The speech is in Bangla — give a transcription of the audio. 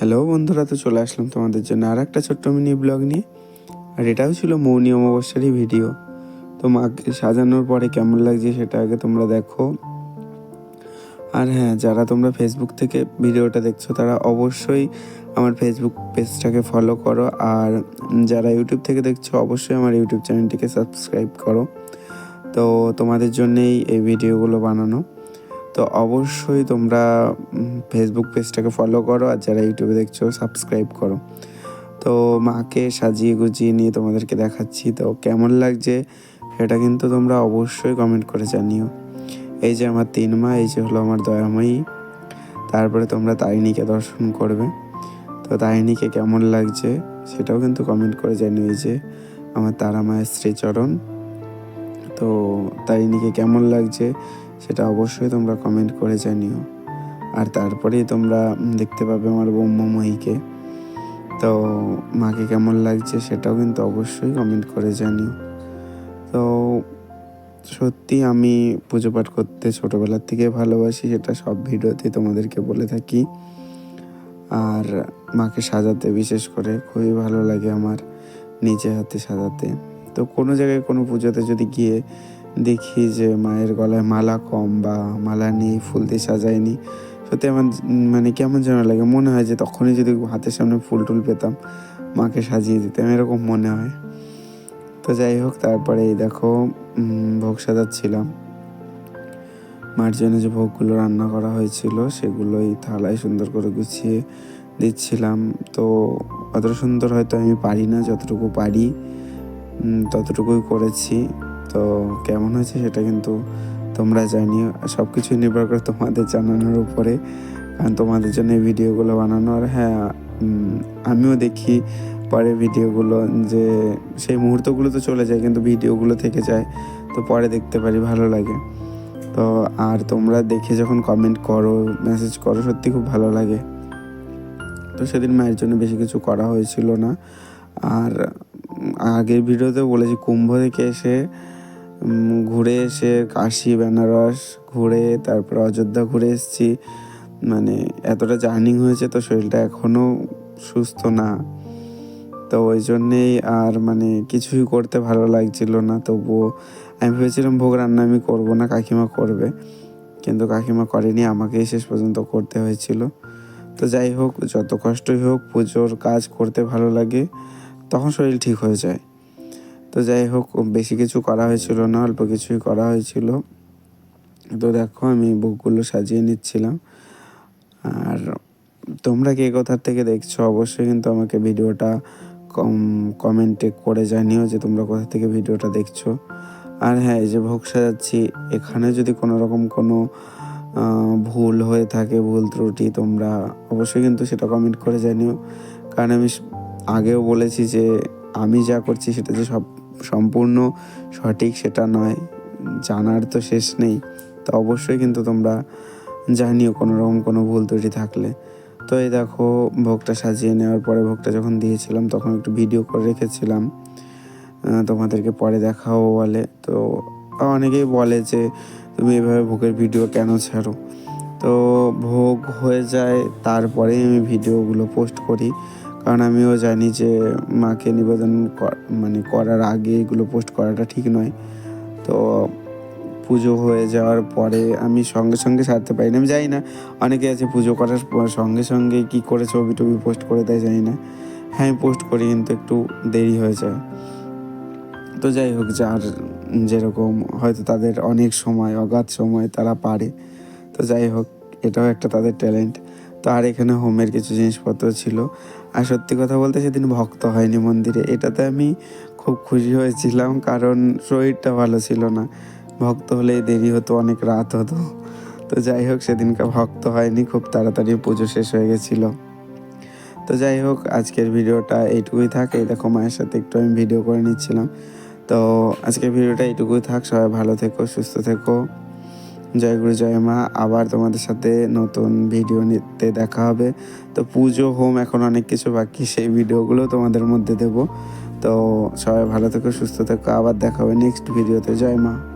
হ্যালো বন্ধুরা, তো চলে আসলাম তোমাদের জন্য আর একটা ছোট্ট মিনি ব্লগ নিয়ে। আর এটাও ছিল মৌনী অমাবস্যারই ভিডিও তো মাকে সাজানোর পরে কেমন লাগছে সেটা আগে তোমরা দেখো। আর হ্যাঁ যারা তোমরা ফেসবুক থেকে ভিডিওটা দেখছ, তারা অবশ্যই আমার ফেসবুক পেজটাকে ফলো করো। আর যারা ইউটিউব থেকে দেখছ, অবশ্যই আমার ইউটিউব চ্যানেলটিকে সাবস্ক্রাইব করো। তো তোমাদের জন্যেই এই ভিডিওগুলো বানানো। তো অবশ্যই তোমরা ফেসবুক পেজটাকে ফলো করো আর যারা ইউটিউবে দেখছ সাবস্ক্রাইব করো। তো মাকে সাজিয়ে গুজিয়ে নিয়ে তোমাদেরকে দেখাচ্ছি। তো কেমন লাগছে সেটা কিন্তু তোমরা অবশ্যই কমেন্ট করে জানিও। এই যে আমার তিন মা, এই যে হলো আমার দয়াময়ী। তারপরে তোমরা তারিণীকে দর্শন করবে। তো তারিণীকে কেমন লাগছে সেটাও কিন্তু কমেন্ট করে জানিও। এই যে আমার তারা মায়ের শ্রীচরণ। তো তারিণীকে কেমন লাগছে সেটা অবশ্যই তোমরা কমেন্ট করে জানিও। আর তারপরেই তোমরা দেখতে পাবে আমার ব্রহ্মময়ীকে তো মাকে কেমন লাগছে সেটাও কিন্তু অবশ্যই কমেন্ট করে জানিও। তো সত্যি আমি পুজো পাঠ করতে ছোটোবেলার থেকে ভালোবাসি সেটা সব ভিডিওতে তোমাদেরকে বলে থাকি। আর মাকে সাজাতে বিশেষ করে খুবই ভালো লাগে আমার নিজে হাতে সাজাতে। তো কোনো জায়গায় কোনো পুজোতে যদি গিয়ে দেখি যে মায়ের গলায় মালা কম বা মালা নেই, ফুল দিয়ে সাজায়নি। সত্যি আমার মানে কেমন যেন লাগে, মনে হয় যে তখনই যদি হাতের সামনে ফুল টুল পেতাম, মাকে সাজিয়ে দিতাম, এরকম মনে হয়। তো যাই হোক, তারপরে এই দেখো ভোগ সাজাচ্ছিলাম। মার জন্য যে ভোগগুলো রান্না করা হয়েছিল, সেগুলোই থালায় সুন্দর করে গুছিয়ে দিচ্ছিলাম। তো অতটা সুন্দর হয়তো আমি পারি না, যতটুকু পারি ততটুকুই করেছি। তো কেমন হয়েছে সেটা কিন্তু তোমরা জানিও। সব কিছুই নির্ভর করে তোমাদের জানানোর উপরে। কারণ তোমাদের জন্য এই ভিডিওগুলো বানানো। আর হ্যাঁ আমিও দেখি পরে ভিডিওগুলো যে সেই মুহূর্তগুলো তো চলে যায়, কিন্তু ভিডিওগুলো থেকে যায়, তো পরে দেখতে পারি, ভালো লাগে। তো আর তোমরা দেখে যখন কমেন্ট করো মেসেজ করো, সত্যি খুব ভালো লাগে। তো সেদিন মায়ের জন্য বেশি কিছু করা হয়েছিল না। আর আগের ভিডিওতে বলেছি, কুম্ভ থেকে এসে ঘুরে এসে কাশি, বেনারস ঘুরে, তারপর অযোধ্যা ঘুরে এসেছি। মানে এতটা জার্নিং হয়েছে তো শরীরটা এখনও সুস্থ না। তো ওই জন্যেই আর মানে কিছুই করতে ভালো লাগছিল না। তবুও আমি ভেবেছিলাম ভোগ রান্না আমি করব না, কাকিমা করবে। কিন্তু কাকিমা করেনি, আমাকেই শেষ পর্যন্ত করতে হয়েছিল। তো যাই হোক, যত কষ্টই হোক, পুজোর কাজ করতে ভালো লাগে, তখন শরীর ঠিক হয়ে যায়। তো যাই হোক বেশি কিছু করা হয়েছিল না, অল্প কিছুই করা হয়েছিল। তো দেখো, আমি বুকগুলো সাজিয়ে নিচ্ছিলাম। আর তোমরা কে কোথার থেকে দেখছ? অবশ্যই কিন্তু আমাকে ভিডিওটা কম, কমেন্টে করে জানিও যে তোমরা কোথা থেকে ভিডিওটা দেখছ। আর হ্যাঁ এই যে ভোগ সাজাচ্ছি, এখানে যদি কোনো রকম কোনো ভুল হয়ে থাকে, ভুল ত্রুটি, তোমরা অবশ্যই কিন্তু সেটা কমেন্ট করে জানিও। কারণ আমি আগেও বলেছি যে আমি যা করছি সেটা যে সব সম্পূর্ণ সঠিক সেটা নয়, জানার তো শেষ নেই। তো অবশ্যই কিন্তু তোমরা জানিও কোনো রকম কোনো ভুল ত্রুটি থাকলে। তো এই দেখো, ভোগটা সাজিয়ে নেওয়ার পরে ভোগটা যখন দিয়েছিলাম, তখন একটু ভিডিও করে রেখেছিলাম। তোমাদেরকে পরে দেখাও বলে। তো অনেকেই বলে যে, তুমি এভাবে ভোগের ভিডিও কেন ছাড়ো? তো ভোগ হয়ে যায়, তারপরেই আমি ভিডিওগুলো পোস্ট করি। কারণ আমিও জানি যে মাকে নিবেদন মানে করার আগে এগুলো পোস্ট করাটা ঠিক নয়। তো পুজো হয়ে যাওয়ার পরে আমি সঙ্গে সঙ্গে সারতে পারি না। আমি জানি না, অনেকে আছে পুজো করার সঙ্গে সঙ্গে কি করে ছবি টবি পোস্ট করে দেয় জানি না। হ্যাঁ আমি পোস্ট করি কিন্তু একটু দেরি হয়ে যায়। তো যাই হোক, যার যেরকম হয়তো তাদের অনেক সময়, অগাধ সময় তারা পারে। তো যাই হোক, এটাও একটা তাদের ট্যালেন্ট তো আর এখানে হোমের কিছু জিনিসপত্র ছিল। আর সত্যি কথা বলতে সেদিন ভক্ত হয়নি মন্দিরে। এটাতে আমি খুব খুশি হয়েছিলাম, কারণ শরীরটা ভালো ছিল না। ভক্ত হলে দেরি হতো, অনেক রাত হতো। তো যাই হোক, সেদিনকে ভক্ত হয়নি, খুব তাড়াতাড়ি পুজো শেষ হয়ে গেছিল। তো যাই হোক, আজকের ভিডিওটা এইটুকুই থাক। এই দেখো মায়ের সাথে একটু আমি ভিডিও করে নিচ্ছিলাম। তো আজকের ভিডিওটা এইটুকুই থাক। সবাই ভালো থেকো, সুস্থ থেকো। জয় গুরু, জয় মা। আবার তোমাদের সাথে নতুন ভিডিও নিতে দেখা হবে। তো পুজো, হোম, এখন অনেক কিছু বাকি। সেই ভিডিওগুলো তোমাদের মধ্যে দেব। তো সবাই ভালো থেকো, সুস্থ থেকো। আবার দেখা হবে নেক্সট ভিডিওতে জয় মা।